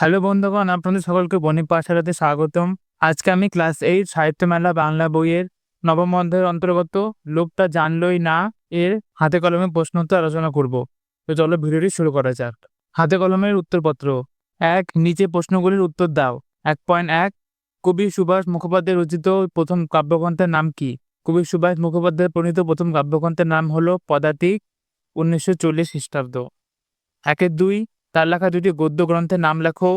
Hello বন্ধুগণ, আপনাদের সকলকে বণিক পাঠশালাতে স্বাগতম। আজকে আমি ক্লাস এইট সাহিত্য মেলা বাংলা বইয়ের নবম অধ্যায়ের অন্তর্গত লোকটা জানলই না এর হাতে কলমে প্রশ্নোত্তর আলোচনা করব। তো চলো ভিডিওটি শুরু করা যাক। হাতে কলমের উত্তরপত্র। এক, নিচে প্রশ্নগুলির উত্তর দাও। এক পয়েন্ট এক, কবি সুভাষ মুখোপাধ্যায় রচিত প্রথম কাব্যগ্রন্থের নাম কি? কবি সুভাষ মুখোপাধ্যায় প্রণীত প্রথম কাব্যগ্রন্থের নাম হলো পদাতিক, উনিশশো চল্লিশ খ্রিস্টাব্দ। একের দুই তার লেখা দুটি গদ্য গ্রন্থের নাম লেখো।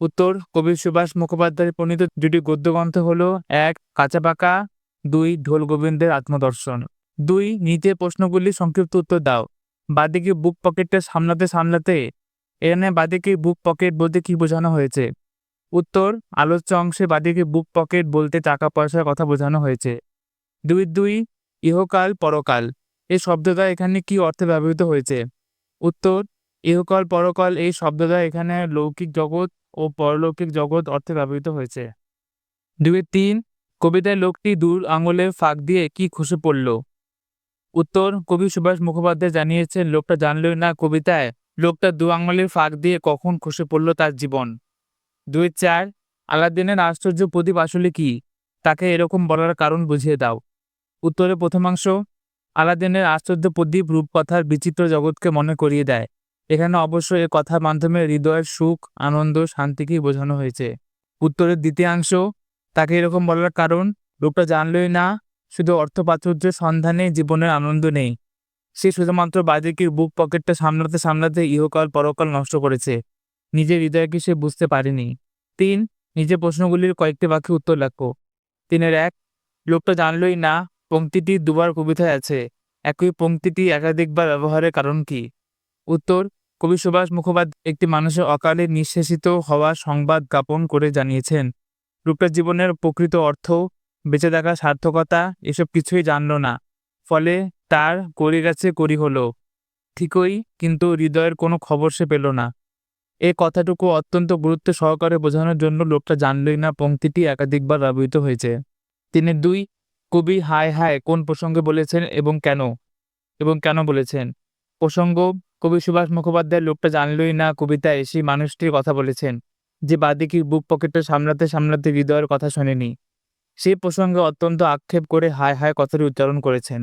উত্তর, কবি সুভাষ মুখোপাধ্যায়ের প্রণীত দুটি গদ্য গ্রন্থ হলো, এক, কাঁচা পাকা, দুই, ঢোল গোবিন্দের আত্মদর্শন। দুই নিচে প্রশ্নগুলি সংক্ষিপ্ত উত্তর দাও। বাদিকে বুক পকেটটা সামলাতে সামলাতে, এখানে বাদিকে বুক পকেট বলতে কি বোঝানো হয়েছে? উত্তর, আলোচ্য অংশে বাদিকে বুক পকেট বলতে টাকা পয়সার কথা বোঝানো হয়েছে। দুই দুই, ইহকাল, পরকাল এই শব্দটা এখানে কি অর্থে ব্যবহৃত হয়েছে? উত্তর ইহকাল, পরকাল এই শব্দটা এখানে লৌকিক জগৎ ও পরলৌকিক জগৎ অর্থে ব্যবহৃত হয়েছে। দুই তিন, কবিতায় লোকটি দূর আঙুলের ফাঁক দিয়ে কি খসে পড়ল? উত্তর, কবি সুভাষ মুখোপাধ্যায় জানিয়েছেন, লোকটা জানলই না কবিতায়, লোকটা দু আঙুলের ফাঁক দিয়ে কখন খসে পড়ল তার জীবন। দুই চার, আলাদিনের আশ্চর্য প্রদীপ আসলে কি? তাকে এরকম বলার কারণ বুঝিয়ে দাও। উত্তরে প্রথমাংশ, আলাদিনের আশ্চর্য প্রদীপ রূপকথার বিচিত্র জগৎকে মনে করিয়ে দেয়। এখানে অবশ্য এ কথার মাধ্যমে হৃদয়ের সুখ, আনন্দ, শান্তিকেই বোঝানো হয়েছে। উত্তরের দ্বিতীয়াংশ, তাকে এরকম বলার কারণ, লোকটা জানলই না, শুধু অর্থপ্রাচুর্যের সন্ধানে জীবনের আনন্দ নেই। সে শুধুমাত্র বাদিকের বুক পকেটটা সামলাতে সামলাতে ইহকাল পরকাল নষ্ট করেছে। নিজের হৃদয়কে সে বুঝতে পারেনি। তিন, নিজের প্রশ্নগুলির কয়েকটি বাক্যে উত্তর লেখো। তিনের এক, লোকটা জানলই না, পংক্তিটি দুবার কবিতায় আছে। একই পংক্তিটি একাধিকবার ব্যবহারের কারণ কি? উত্তর, কবি সুভাষ মুখোপাধ্যায় একটি মানুষের অকালে নিঃশেষিত হওয়া সংবাদ জ্ঞাপন করে জানিয়েছেন, রূপের জীবনের প্রকৃত অর্থ বেঁচে থাকার সার্থকতা এসব কিছুই জানল না, ফলে তার করি গেছে করি হলো। ঠিকই, কিন্তু হৃদয়ের কোনো খবর সে পেল না। এ কথাটুকু অত্যন্ত গুরুত্ব সহকারে বোঝানোর জন্য লোকটা জানলই না পংক্তিটি একাধিকবার ব্যবহৃত হয়েছে। তিনি দুই, কবি হায় হায় কোন প্রসঙ্গে বলেছেন এবং কেন এবং কেন বলেছেন? প্রসঙ্গ কবি সুভাষ মুখোপাধ্যায় লোকটা জানলই না কবিতায় সেই মানুষটির কথা বলেছেন, যে বাদিকির বুক পকেটটা সামলাতে সামলাতে হৃদয়ের কথা শোনেনি। সেই প্রসঙ্গে অত্যন্ত আক্ষেপ করে হায় হায় কথাটি উচ্চারণ করেছেন।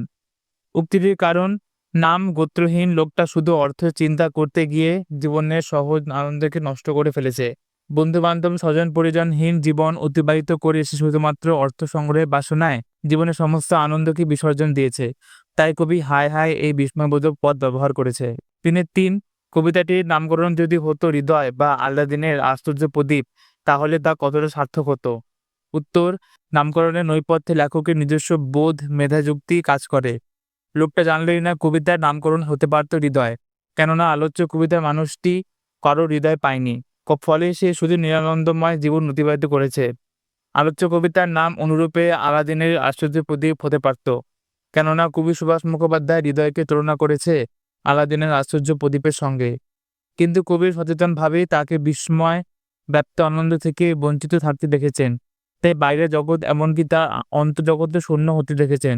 উক্তিটির কারণ, নাম গোত্রহীন লোকটা শুধু অর্থ চিন্তা করতে গিয়ে জীবনের সহজ আনন্দকে নষ্ট করে ফেলেছে। বন্ধু বান্ধব স্বজন, পরিজনহীন জীবন অতিবাহিত করে সে শুধুমাত্র অর্থ সংগ্রহের বাসনায় জীবনের সমস্ত আনন্দকে বিসর্জন দিয়েছে। তাই কবি হায় হায় এই বিস্ময়বোধক পদ ব্যবহার করেছে। তিনের তিন কবিতাটির নামকরণ যদি হতো হৃদয় বা আল্লাদিনের আশ্চর্য প্রদীপ, তাহলে তা কতটা সার্থক হতো? উত্তর, নামকরণের নৈপথ্যে লেখকের নিজস্ব বোধ মেধাযুক্তি কাজ করে। লোকটা জানলেই না কবিতার নামকরণ হতে পারত হৃদয়, কেননা আলোচ্য কবিতার মানুষটি কারও হৃদয় পায়নি। ফলে সে শুধু নিরানন্দময় জীবন অতিবাহিত করেছে। আলোচ্য কবিতার নাম অনুরূপে আলাদিনের আশ্চর্য প্রদীপ হতে পারত, কেননা কবি সুভাষ মুখোপাধ্যায় হৃদয়কে তুলনা করেছে আলাদিনের আশ্চর্য প্রদীপের সঙ্গে। কিন্তু কবির সচেতনভাবেই তাকে বিস্ময় ব্যপ্ত আনন্দ থেকে বঞ্চিত থাকতে দেখেছেন। তাই বাইরের জগৎ এমনকি তার অন্তর্জগতে শূন্য হতে দেখেছেন।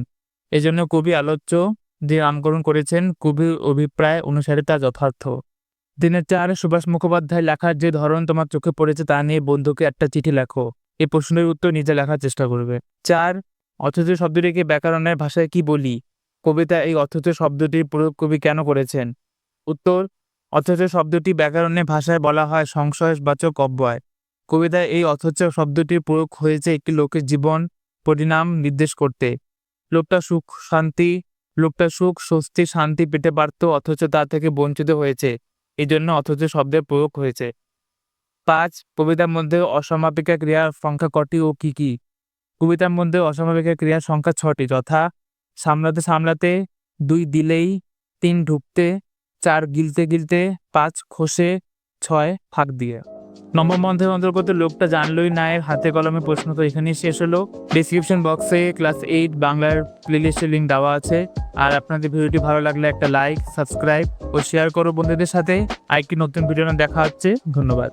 এজন্য কবি আলোচ্য যে নামকরণ করেছেন, কবির অভিপ্রায় অনুসারে তা যথার্থ। দিনের চার সুভাষ মুখোপাধ্যায় লেখার যে ধরন তোমার চোখে পড়েছে তা নিয়ে বন্ধুকে একটা চিঠি লেখো। এই প্রশ্নের উত্তর নিজে লেখার চেষ্টা করবে। চার, অথচ শব্দটিকে ব্যাকরণের ভাষায় কি বলি? কবিতা এই অথচ শব্দটির প্রয়োগ কবি কেন করেছেন? উত্তর, অথচ শব্দটি ব্যাকরণে ভাষায় বলা হয় সংশয়বাচক অব্যয়। কবিতায় এই অথচ শব্দটির প্রয়োগ হয়েছে একটি লোকের জীবন পরিণাম নির্দেশ করতে। লোকটা সুখ, শান্তি, লোকটা সুখ, স্বস্তি, শান্তি পেতে পারত অথচ তা থেকে বঞ্চিত হয়েছে। এই জন্য অথচ শব্দের প্রয়োগ হয়েছে। পাঁচ, কবিতার মধ্যে অসমাপিকা ক্রিয়ার সংখ্যা কটি ও কি কি? কবিতার মধ্যে অসমাপিকা ক্রিয়ার সংখ্যা ছটি, যথা সামলাতে সামলাতে দুই দিলেই তিন ঢুকতে, চার গিলতে গিলতে, পাঁচ খসে, ছয় ফাঁক দিয়ে। নম্বর মন্ত্রের অন্তর্গত লোকটা জানলই না, এর হাতে কলমে প্রশ্ন তো এখানেই শেষ হলো। ডিসক্রিপশন বক্সে ক্লাস এইট বাংলার প্লেলিস্টের লিঙ্ক দেওয়া আছে। আর আপনাদের ভিডিওটি ভালো লাগলে একটা লাইক সাবস্ক্রাইব ও শেয়ার করো বন্ধুদের সাথে। আর একটি নতুন ভিডিও দেখা হচ্ছে। ধন্যবাদ।